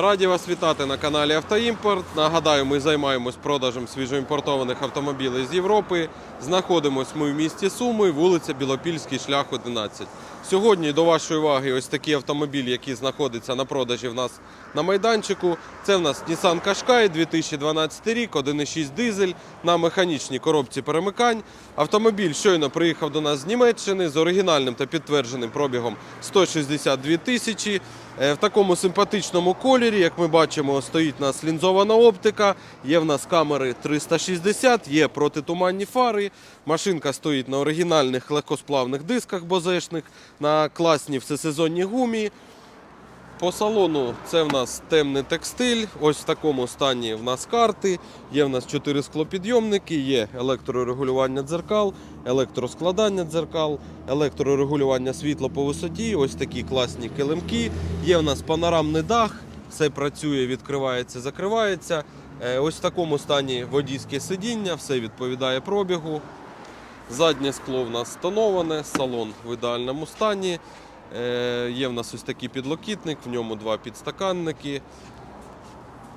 Раді вас вітати на каналі Автоімпорт. Нагадаю, ми займаємось продажем свіжоімпортованих автомобілів з Європи. Знаходимось ми в місті Суми, вулиця Білопільський, шлях 11. Сьогодні до вашої уваги ось такий автомобіль, який знаходиться на продажі в нас на майданчику. Це в нас Nissan Qashqai 2012 рік, 1,6 дизель на механічній коробці перемикань. Автомобіль щойно приїхав до нас з Німеччини з оригінальним та підтвердженим пробігом 162 тисячі. Е, В такому симпатичному кольорі, як ми бачимо, стоїть у нас лінзована оптика, є в нас камери 360, є протитуманні фари. Машинка стоїть на оригінальних легкосплавних дисках бозешних, на класній всесезонній гумі. По салону це в нас темний текстиль. Ось в такому стані в нас карти. Є в нас 4 склопідйомники, є електрорегулювання дзеркал, електроскладання дзеркал, електрорегулювання світла по висоті. Ось такі класні килимки. Є в нас панорамний дах, все працює, відкривається, закривається. Е, Ось в такому стані водійське сидіння, все відповідає пробігу. Заднє скло в нас встановлене, салон в ідеальному стані. Е, Є в нас ось такий підлокітник, в ньому два підстаканники.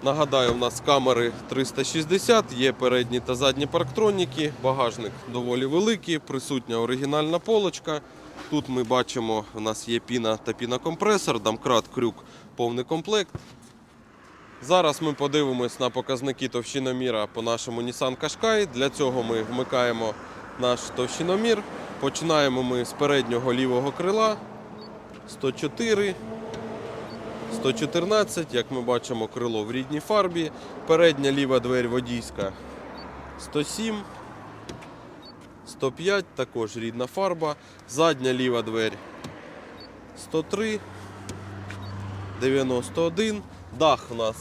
Нагадаю, в нас камери 360, є передні та задні парктроніки, багажник доволі великий, присутня оригінальна полочка. Тут ми бачимо, у нас є піна та пінокомпресор, домкрат, крюк, повний комплект. Зараз ми подивимось на показники товщиноміра по нашому Nissan Qashqai. Для цього ми вмикаємо наш товщиномір. Починаємо ми з переднього лівого крила 104, 114, як ми бачимо, крило в рідній фарбі. Передня ліва двері водійська 107, 105, також рідна фарба. Задня ліва двері 103, 91. Дах у нас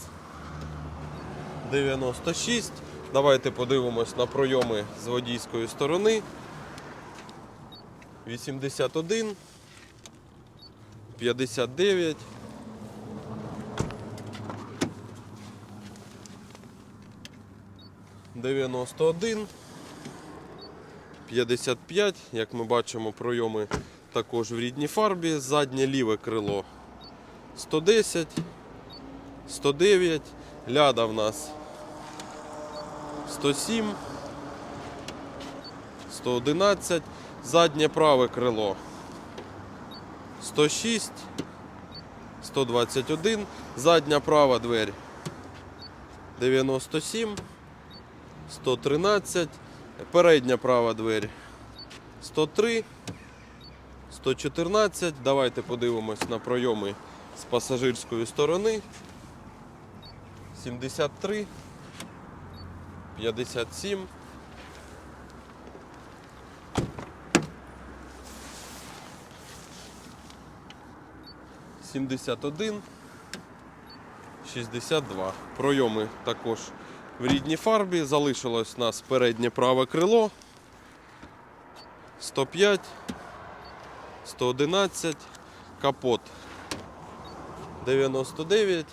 96. Давайте подивимось на пройоми з водійської сторони. 81, 59. Дев'яносто один, 55, як ми бачимо, пройоми також в рідній фарбі. Заднє ліве крило 110, 109, ляда в нас 107, 111, заднє праве крило 106, 121, задня права двері 97, 113, передня права двері 103, 114. Давайте подивимось на пройоми з пасажирської сторони. 73, 57. Сімдесят один, шістдесят два. Пройоми також в рідній фарбі. Залишилось у нас переднє праве крило. 105, 111, капот 99,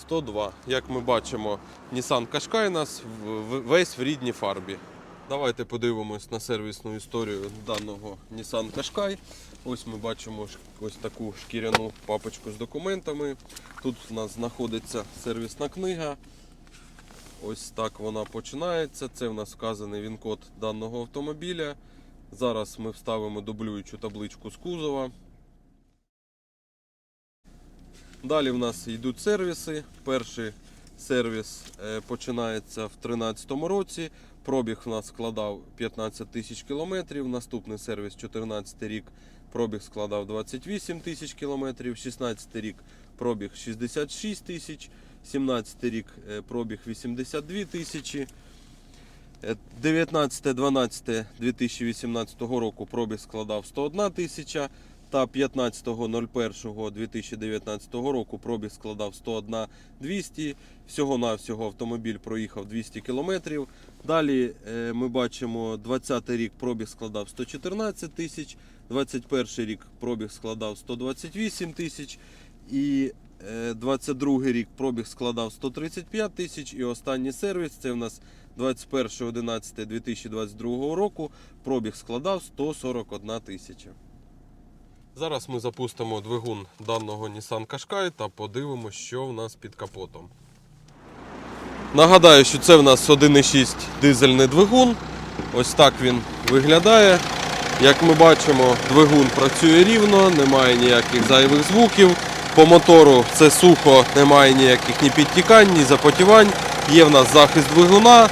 102. Як ми бачимо, Nissan Qashqai у нас весь в рідній фарбі. Давайте подивимось на сервісну історію даного Nissan Qashqai. Ось ми бачимо ось таку шкіряну папочку з документами. Тут у нас знаходиться сервісна книга. Ось так вона починається. Це в нас вказаний він-код даного автомобіля. Зараз ми вставимо дублюючу табличку з кузова. Далі в нас йдуть сервіси. Перший сервіс е, починається в 2013 році. Пробіг в нас складав 15 тисяч кілометрів. Наступний сервіс 2014 рік. Пробіг складав 28 тисяч кілометрів. 16 рік пробіг 66 тисяч. 17 рік е, пробіг 82 тисячі. 19-12-2018 року пробіг складав 101 тисяча та 15.01.2019 року пробіг складав 101 200. Всього-навсього автомобіль проїхав 200 кілометрів. Далі е, ми бачимо 20 рік пробіг складав 114 тисяч, 21 рік пробіг складав 128 тисяч і е, 22 рік пробіг складав 135 тисяч. І останній сервіс це в нас 21.11.2022 року пробіг складав 141 тисяча. Зараз ми запустимо двигун даного Nissan Qashqai та подивимося, що в нас під капотом. Нагадаю, що це в нас 1,6 дизельний двигун. Ось так він виглядає. Як ми бачимо, двигун працює рівно, немає ніяких зайвих звуків. По мотору все сухо, немає ніяких ні підтікань, ні запотівань. Є в нас захист двигуна.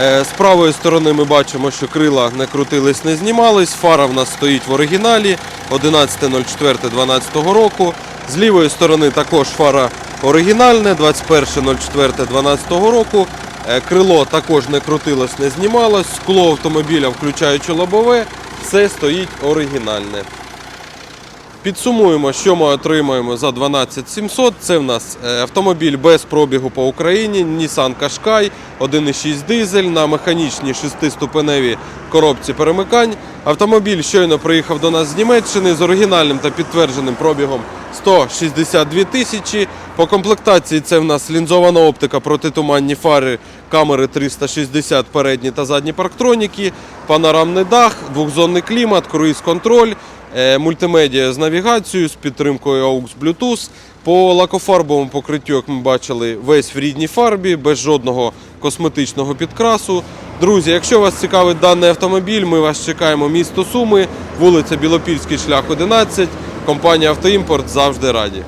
Е, З правої сторони ми бачимо, що крила не крутились, не знімались. Фара в нас стоїть в оригіналі 11.04.12 року. З лівої сторони також фара оригінальне 21.04.12 року. Е, Крило також не крутилось, не знімалось. Скло автомобіля, включаючи лобове, все стоїть оригінальне. Підсумуємо, що ми отримаємо за 12 700. Це в нас е, автомобіль без пробігу по Україні, Nissan Qashqai, 1,6 дизель на механічній шестиступеневій коробці перемикань. Автомобіль щойно приїхав до нас з Німеччини з оригінальним та підтвердженим пробігом 162 тисячі. По комплектації це в нас лінзована оптика, протитуманні фари, камери 360 передні та задні парктроніки, панорамний дах, двохзонний клімат, круїз-контроль, мультимедіа з навігацією, з підтримкою AUX Bluetooth. По лакофарбовому покриттю, як ми бачили, весь в рідній фарбі, без жодного косметичного підкрасу. Друзі, якщо вас цікавить даний автомобіль, ми вас чекаємо місто Суми, вулиця Білопільський шлях 11. Компанія Автоімпорт завжди раді.